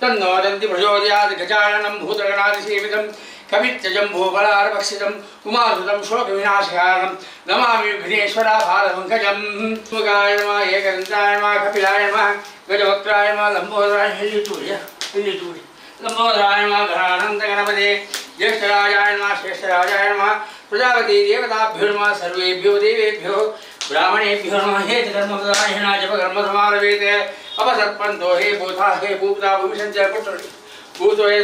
तन्नो दन्ति प्रचोदयात् गजाननं भूतगणादिसेवितम् कवित्यजम्भूफलारभक्षितं उमासुतं शोकविनाशकारणं नमामि विघ्नेश्वराभारपङ्कजं मुगाय नमः एकदन्ताय नमः, कपिलाय नमः, गजवक्त्राय नमः, लम्बोदराय हिल्लिटूर्य लम्बोदराय नमः गणानन्दगणपते ज्येष्ठराजाय श्रेष्ठराजाय प्रजापति देवताभ्यो सर्वेभ्यो देवेभ्यो, ब्राह्मणेभ्यो हे अपसर्पन्तो, हे भूता, हे भविष्यञ्च पुत्र भूतो हे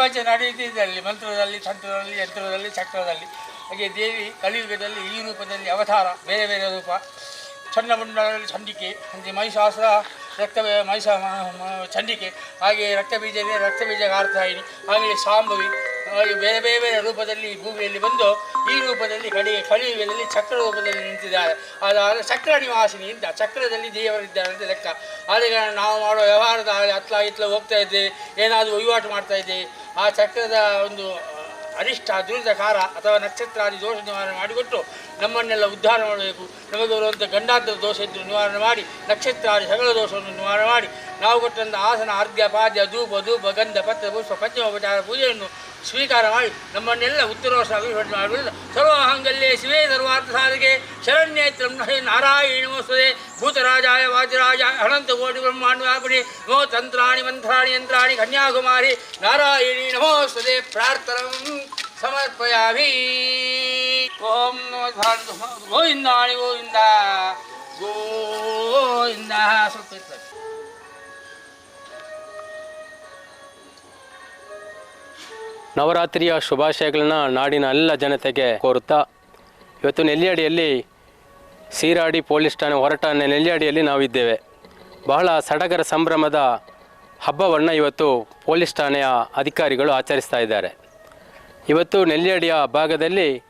ಪ್ರಪಂಚ ನಡೆಯುತ್ತಿದ್ದಲ್ಲಿ, ಮಂತ್ರದಲ್ಲಿ, ತಂತ್ರದಲ್ಲಿ, ಯಂತ್ರದಲ್ಲಿ ಚಕ್ರದಲ್ಲಿ ಹಾಗೆ ದೇವಿ ಕಲಿಯುಗದಲ್ಲಿ ಈ ರೂಪದಲ್ಲಿ ಅವತಾರ, ಬೇರೆ ಬೇರೆ ರೂಪ. ಚಂಡಮುಂಡದಲ್ಲಿ ಚಂಡಿಕೆ ಅಂದರೆ ಮಹಿಷಾಸುರ ರಕ್ತ ಮಹಿಷ ಚಂಡಿಕೆ, ಹಾಗೆ ರಕ್ತಬೀಜದಲ್ಲಿ ರಕ್ತಬೀಜಗಾರ್ಥಾಯಿನಿ ಹಾಗೆ ಶಾಂಭವಿ ಹಾಗೆ ಬೇರೆ ಬೇರೆ ಬೇರೆ ರೂಪದಲ್ಲಿ ಭೂಮಿಯಲ್ಲಿ ಬಂದು ಈ ರೂಪದಲ್ಲಿ ಕಡೆಗೆ ಕಲಿಯುಗದಲ್ಲಿ ಚಕ್ರ ರೂಪದಲ್ಲಿ ನಿಂತಿದ್ದಾರೆ. ಅದಾದರೆ ಚಕ್ರ ಅಂತ ಚಕ್ರದಲ್ಲಿ ದೇವರಿದ್ದಾರೆ ಅಂತ ಲೆಕ್ಕ. ಆದರೆ ನಾವು ಮಾಡೋ ವ್ಯವಹಾರದ ಹತ್ಲ ಇತ್ಲ ಹೋಗ್ತಾ ಇದ್ದೇವೆ, ಏನಾದರೂ ವಹಿವಾಟು ಮಾಡ್ತಾ ಇದ್ದೇವೆ. ಆ ಚಕ್ರದ ಒಂದು ಅರಿಷ್ಟ ದುರಿತಕಾರ ಅಥವಾ ನಕ್ಷತ್ರಾದಿ ದೋಷ ನಿವಾರಣೆ ಮಾಡಿಕೊಟ್ಟು ನಮ್ಮನ್ನೆಲ್ಲ ಉದ್ಧಾರ ಮಾಡಬೇಕು. ನಮಗೆ ಬರುವಂಥ ಗಂಡಾಂತರ ದೋಷ ಇದ್ದರೂ ನಿವಾರಣೆ ಮಾಡಿ, ನಕ್ಷತ್ರಾದಿ ಸಕಲ ದೋಷವನ್ನು ನಿವಾರಣೆ ಮಾಡಿ. ನಾವು ಕೊಟ್ಟಂಥ ಆಸನ ಅರ್ಘ್ಯ ಪಾದ್ಯ, ಧೂಪ ಧೂಪ, ಗಂಧ, ಪತ್ರ, ಪುಷ್ಪ, ಪಂಚಮೋಪಚಾರ, ಪೂಜೆಯನ್ನು ಸ್ವೀಕಾರ ಮಾಡಿ ನಮ್ಮನ್ನೆಲ್ಲ ಅಭಿವೃದ್ಧಿ ಮಾಡಬಹುದು ಸರ್ವಾಂಗಲ್ಯೇ ಶಿವೇ ಸರ್ವಾರ್ಥ ಸಾಧಕೆ ಶರಣ್ಯೇತ್ರಂ ನಾರಾಯಣ ನಮೋಸ್ತದೆ ಭೂತರಾಜಾಯ ವಾಜರಾಜ. ಅನಂತ ಕೋಟಿ ಬ್ರಹ್ಮಾಂಡ ವ್ಯಾಪಿನಿ ಮೋ ತಂತ್ರಾಣಿ, ಮಂತ್ರಾಣಿ, ಯಂತ್ರಾಣಿ, ಕನ್ಯಾಕುಮಾರಿ. ನಾರಾಯಣಿ ನಮೋಸ್ತದೆ ಪ್ರಾರ್ಥನಂ ಸಮರ್ಪಯಾಮಿ. ಓಂ ಗೋವಿಂದಾಣಿ, ಗೋವಿಂದ. ಗೋವಿಂದ ಸ್ವಲ್ಪ ನವರಾತ್ರಿಯ ಶುಭಾಶಯಗಳನ್ನ ನಾಡಿನ ಎಲ್ಲ ಜನತೆಗೆ ಕೋರುತ್ತಾ, ಇವತ್ತು ನೆಲ್ಯಾಡಿಯಲ್ಲಿ ಸೀರಾಡಿ ಪೊಲೀಸ್ ಠಾಣೆ, ಹೊರಟ ನೆಲ್ಯಾಡಿಯಲ್ಲಿ ನಾವಿದ್ದೇವೆ. ಬಹಳ ಸಡಗರ ಸಂಭ್ರಮದ ಹಬ್ಬವನ್ನು ಇವತ್ತು ಪೊಲೀಸ್ ಠಾಣೆಯ ಅಧಿಕಾರಿಗಳು ಆಚರಿಸ್ತಾ ಇದ್ದಾರೆ. ಇವತ್ತು ನೆಲ್ಯಾಡಿಯ ಭಾಗದಲ್ಲಿ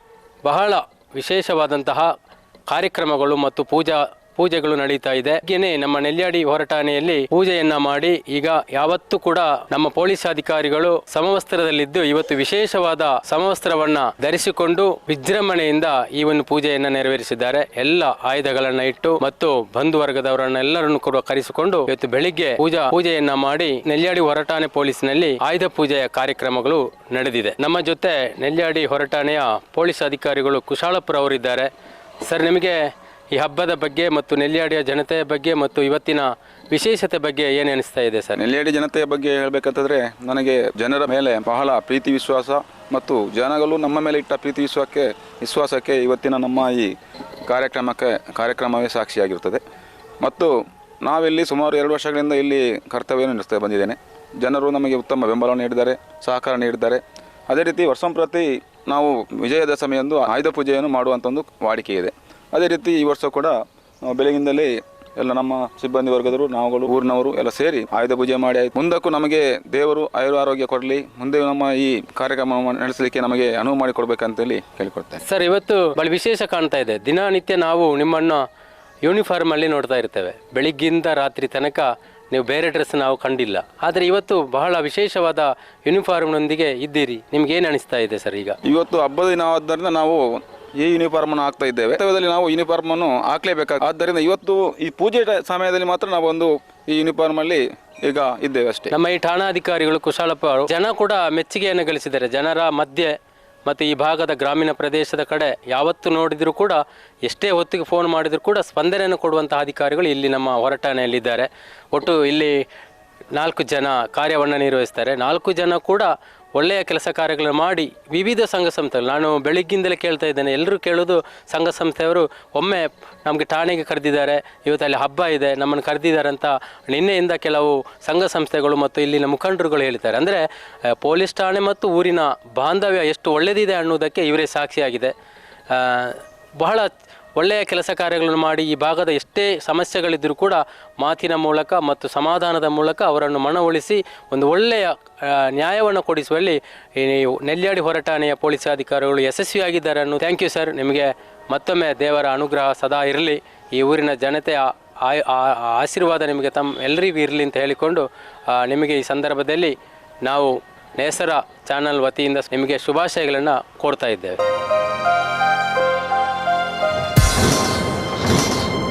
ಬಹಳ ವಿಶೇಷವಾದಂತಹ ಕಾರ್ಯಕ್ರಮಗಳು ಮತ್ತು ಪೂಜಾ ಪೂಜೆಗಳು ನಡೀತಾ ಇದೆ. ಹಾಗೇನೆ ನಮ್ಮ ನೆಲ್ಯಾಡಿ ಹೊರಟಾಣೆಯಲ್ಲಿ ಪೂಜೆಯನ್ನ ಮಾಡಿ ಈಗ ಯಾವತ್ತೂ ಕೂಡ ನಮ್ಮ ಪೊಲೀಸ್ ಅಧಿಕಾರಿಗಳು ಸಮವಸ್ತ್ರದಲ್ಲಿದ್ದು ಇವತ್ತು ವಿಶೇಷವಾದ ಸಮವಸ್ತ್ರವನ್ನ ಧರಿಸಿಕೊಂಡು ವಿಜೃಂಭಣೆಯಿಂದ ಈ ಒಂದು ಪೂಜೆಯನ್ನ ನೆರವೇರಿಸಿದ್ದಾರೆ. ಎಲ್ಲ ಆಯುಧಗಳನ್ನ ಇಟ್ಟು ಮತ್ತು ಬಂಧು ವರ್ಗದವರನ್ನೆಲ್ಲರನ್ನು ಕೂಡ ಕರೆಸಿಕೊಂಡು ಇವತ್ತು ಬೆಳಿಗ್ಗೆ ಪೂಜಾ ಪೂಜೆಯನ್ನ ಮಾಡಿ ನೆಲ್ಯಾಡಿ ಹೊರಟಾಣೆ ಪೊಲೀಸ್ನಲ್ಲಿ ಆಯುಧ ಪೂಜೆಯ ಕಾರ್ಯಕ್ರಮಗಳು ನಡೆದಿದೆ. ನಮ್ಮ ಜೊತೆ ನೆಲ್ಯಾಡಿ ಹೊರಟಾಣೆಯ ಪೊಲೀಸ್ ಅಧಿಕಾರಿಗಳು ಕುಶಾಳಪುರ ಅವರಿದ್ದಾರೆ ಸರ್, ನಿಮಗೆ ಈ ಹಬ್ಬದ ಬಗ್ಗೆ ಮತ್ತು ನೆಲ್ಯಾಡಿಯ ಜನತೆಯ ಬಗ್ಗೆ ಮತ್ತು ಇವತ್ತಿನ ವಿಶೇಷತೆ ಬಗ್ಗೆ ಏನು ಅನಿಸ್ತಾ ಇದೆ ಸರ್? ನೆಲ್ಯಾಡಿ ಜನತೆಯ ಬಗ್ಗೆ ಹೇಳಬೇಕಂತಂದ್ರೆ ನನಗೆ ಜನರ ಮೇಲೆ ಬಹಳ ಪ್ರೀತಿ ವಿಶ್ವಾಸ ಮತ್ತು ಜನಗಳು ನಮ್ಮ ಮೇಲೆ ಇಟ್ಟ ಪ್ರೀತಿ ವಿಶ್ವಾಸಕ್ಕೆ ವಿಶ್ವಾಸಕ್ಕೆ ಇವತ್ತಿನ ನಮ್ಮ ಈ ಕಾರ್ಯಕ್ರಮಕ್ಕೆ, ಕಾರ್ಯಕ್ರಮವೇ ಸಾಕ್ಷಿಯಾಗಿರುತ್ತದೆ. ಮತ್ತು ನಾವಿಲ್ಲಿ ಸುಮಾರು ಎರಡು ವರ್ಷಗಳಿಂದ ಇಲ್ಲಿ ಕರ್ತವ್ಯವನ್ನು ನಡೆಸ್ತಾ ಬಂದಿದ್ದೇನೆ. ಜನರು ನಮಗೆ ಉತ್ತಮ ಬೆಂಬಲವನ್ನು ನೀಡಿದ್ದಾರೆ, ಸಹಕಾರ ನೀಡಿದ್ದಾರೆ. ಅದೇ ರೀತಿ ವರ್ಷಂಪ್ರತಿ ನಾವು ವಿಜಯದಶಮಿಯಂದು ಆಯುಧ ಪೂಜೆಯನ್ನು ಮಾಡುವಂಥ ಒಂದು ವಾಡಿಕೆ ಇದೆ. ಅದೇ ರೀತಿ ಈ ವರ್ಷ ಕೂಡ ಬೆಳಗಿನಿಂದಲೇ ಬೆಳಗಿಂದಲೇ ಎಲ್ಲ ನಮ್ಮ ಸಿಬ್ಬಂದಿ ವರ್ಗದವರು ನಾವುಗಳು ಊರಿನವರು ಎಲ್ಲ ಸೇರಿ ಆಯುಧ ಪೂಜೆ ಮಾಡಿ ಆಯ್ತು. ಮುಂದಕ್ಕೂ ನಮಗೆ ದೇವರು ಆಯುರ್ ಆರೋಗ್ಯ ಕೊಡಲಿ ಮುಂದೆ ನಮ್ಮ ಈ ಕಾರ್ಯಕ್ರಮವನ್ನು ನಡೆಸಲಿಕ್ಕೆ ನಮಗೆ ಅನುವು ಮಾಡಿಕೊಡ್ಬೇಕಂತೇಳಿ ಕೇಳಿಕೊಡ್ತೇನೆ ಸರ್ ಇವತ್ತು ಬಹಳ ವಿಶೇಷ ಕಾಣ್ತಾ ಇದೆ. ದಿನನಿತ್ಯ ನಾವು ನಿಮ್ಮನ್ನು ಯೂನಿಫಾರ್ಮ್ ಅಲ್ಲಿ ನೋಡ್ತಾ ಇರ್ತೇವೆ. ಬೆಳಿಗ್ಗಿಂದ ರಾತ್ರಿ ತನಕ ನೀವು ಬೇರೆ ಡ್ರೆಸ್ ನಾವು ಕಂಡಿಲ್ಲ. ಆದರೆ ಇವತ್ತು ಬಹಳ ವಿಶೇಷವಾದ ಯೂನಿಫಾರ್ಮ್ನೊಂದಿಗೆ ಇದ್ದೀರಿ. ನಿಮ್ಗೆ ಏನು ಅನಿಸ್ತಾ ಇದೆ ಸರ್ ಈಗ? ಇವತ್ತು ಹಬ್ಬದ ದಿನ ಆದ್ದರಿಂದ ನಾವು ಈ ಯೂನಿಫಾರ್ಮ್ ಅನ್ನು ಹಾಕ್ತಾ ಇದ್ದೇವೆ. ಕರ್ತವ್ಯದಲ್ಲಿ ನಾವು ಯೂನಿಫಾರ್ಮ್ ಅನ್ನು ಹಾಕ್ಲೇಬೇಕಾಗ ಆದ್ದರಿಂದ ಇವತ್ತು ಈ ಪೂಜೆ ಸಮಯದಲ್ಲಿ ಮಾತ್ರ ನಾವು ಒಂದು ಈ ಯೂನಿಫಾರ್ಮ್ ಅಲ್ಲಿ ಈಗ ಇದ್ದೇವೆ ಅಷ್ಟೇ. ನಮ್ಮ ಈ ಠಾಣಾಧಿಕಾರಿಗಳು, ಕುಶಾಲಪ್ಪ ಅವರು ಜನ ಕೂಡ ಮೆಚ್ಚುಗೆಯನ್ನು ಗಳಿಸಿದ್ದಾರೆ. ಜನರ ಮಧ್ಯೆ ಮತ್ತು ಈ ಭಾಗದ ಗ್ರಾಮೀಣ ಪ್ರದೇಶದ ಕಡೆ ಯಾವತ್ತು ನೋಡಿದರೂ ಕೂಡ, ಎಷ್ಟೇ ಹೊತ್ತಿಗೆ ಫೋನ್ ಮಾಡಿದರೂ ಕೂಡ ಸ್ಪಂದನೆಯನ್ನು ಕೊಡುವಂತಹ ಅಧಿಕಾರಿಗಳು ಇಲ್ಲಿ ನಮ್ಮ ಹೊರಟಾಣೆಯಲ್ಲಿದ್ದಾರೆ ಒಟ್ಟು ಇಲ್ಲಿ ನಾಲ್ಕು ಜನ ಕಾರ್ಯವನ್ನು ನಿರ್ವಹಿಸ್ತಾರೆ. ನಾಲ್ಕು ಜನ ಕೂಡ ಒಳ್ಳೆಯ ಕೆಲಸ ಕಾರ್ಯಗಳನ್ನು ಮಾಡಿ ವಿವಿಧ ಸಂಘ ಸಂಸ್ಥೆಗಳು, ನಾನು ಬೆಳಿಗ್ಗಿಂದಲೇ ಕೇಳ್ತಾ ಇದ್ದೇನೆ, ಎಲ್ಲರೂ ಕೇಳೋದು ಸಂಘ ಸಂಸ್ಥೆಯವರು, ಒಮ್ಮೆ ನಮಗೆ ಠಾಣೆಗೆ ಕರೆದಿದ್ದಾರೆ, ಇವತ್ತು ಅಲ್ಲಿ ಹಬ್ಬ ಇದೆ, ನಮ್ಮನ್ನು ಕರೆದಿದ್ದಾರೆ ಅಂತ ನಿನ್ನೆಯಿಂದ ಕೆಲವು ಸಂಘ ಸಂಸ್ಥೆಗಳು ಮತ್ತು ಇಲ್ಲಿನ ಮುಖಂಡರುಗಳು ಹೇಳ್ತಾರೆ ಅಂದರೆ ಪೊಲೀಸ್ ಠಾಣೆ ಮತ್ತು ಊರಿನ ಬಾಂಧವ್ಯ ಎಷ್ಟು ಒಳ್ಳೆಯದಿದೆ ಅನ್ನೋದಕ್ಕೆ ಇವರೇ ಸಾಕ್ಷಿಯಾಗಿದೆ. ಬಹಳ ಒಳ್ಳೆಯ ಕೆಲಸ ಕಾರ್ಯಗಳನ್ನು ಮಾಡಿ ಈ ಭಾಗದ ಎಷ್ಟೇ ಸಮಸ್ಯೆಗಳಿದ್ದರೂ ಕೂಡ ಮಾತಿನ ಮೂಲಕ ಮತ್ತು ಸಮಾಧಾನದ ಮೂಲಕ ಅವರನ್ನು ಮನವೊಲಿಸಿ ಒಂದು ಒಳ್ಳೆಯ ನ್ಯಾಯವನ್ನು ಕೊಡಿಸುವಲ್ಲಿ ಈ ನೆಲ್ಯಾಡಿ ಹೊರಟಾಣೆಯ ಪೊಲೀಸ್ ಅಧಿಕಾರಿಗಳು ಯಶಸ್ವಿಯಾಗಿದ್ದಾರೆ ಅನ್ನೋ ಥ್ಯಾಂಕ್ ಯು ಸರ್. ನಿಮಗೆ ಮತ್ತೊಮ್ಮೆ ದೇವರ ಅನುಗ್ರಹ ಸದಾ ಇರಲಿ. ಈ ಊರಿನ ಜನತೆಯ ಆಶೀರ್ವಾದ ನಿಮಗೆ ತಮ್ಮ ಎಲ್ಲರಿಗೂ ಇರಲಿ ಅಂತ ಹೇಳಿಕೊಂಡು ನಿಮಗೆ ಈ ಸಂದರ್ಭದಲ್ಲಿ ನಾವು ನೇಸರ ಚಾನಲ್ ವತಿಯಿಂದ ನಿಮಗೆ ಶುಭಾಶಯಗಳನ್ನು ಕೊಡ್ತಾ ಇದ್ದೇವೆ.